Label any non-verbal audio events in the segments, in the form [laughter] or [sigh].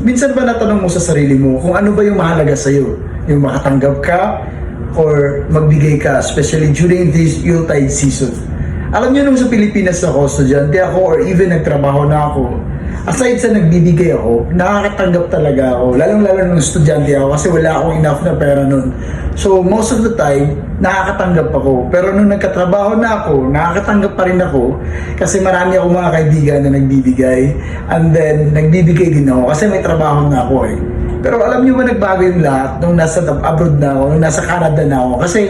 minsan ba natanong mo sa sarili mo kung ano ba yung mahalaga sa'yo? Yung makatanggap ka or magbigay ka, especially during this Yuletide season? Alam niyo nung sa Pilipinas ako, estudyante ako or even nagtrabaho na ako, aside sa nagbibigay ako, nakakatanggap talaga ako. Lalong-lalo nung estudyante ako kasi wala akong enough na pera nun. So, most of the time, nakakatanggap ako. Pero nung nagkatrabaho na ako, nakakatanggap pa rin ako kasi marami akong mga kaibigan na nagbibigay. And then, nagbibigay din ako kasi may trabaho na ako eh. Pero alam niyo ba nagbago yung lahat nung nasa abroad na ako, nung nasa Canada na ako? Kasi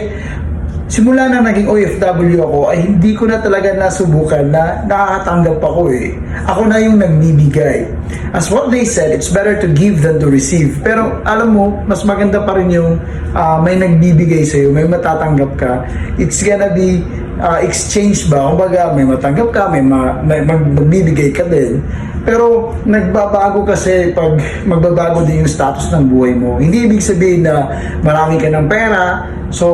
simula na naging OFW ako ay hindi ko na talaga nasubukan na nakakatanggap ako eh. Ako na yung nagbibigay. As what they said, it's better to give than to receive. Pero alam mo, mas maganda pa rin yung ah, may nagbibigay sa'yo, may matatanggap ka. It's gonna be ah, exchange ba? Kumbaga, may matanggap ka, may, ma- may mag- magbibigay ka din. Pero nagbabago kasi pag magbabago din yung status ng buhay mo. Hindi ibig sabihin na marami ka ng pera, so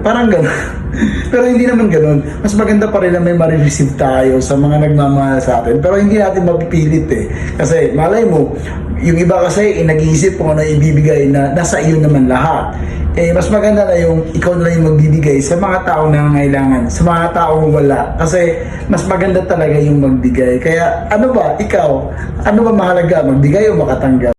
parang gano'n. [laughs] Pero hindi naman gano'n. Mas maganda pa rin na may marireceive tayo sa mga nagmamahal sa atin. Pero hindi natin mapipilit eh. Kasi malay mo, yung iba kasi eh, nag-iisip kung ano ibibigay na nasa iyo naman lahat. Eh, mas maganda na yung ikaw na yung magbibigay sa mga taong nangangailangan, sa mga taong wala. Kasi mas maganda talaga yung magbigay. Kaya ano ba, ikaw, ano ba mahalaga, magbigay o makatanggap?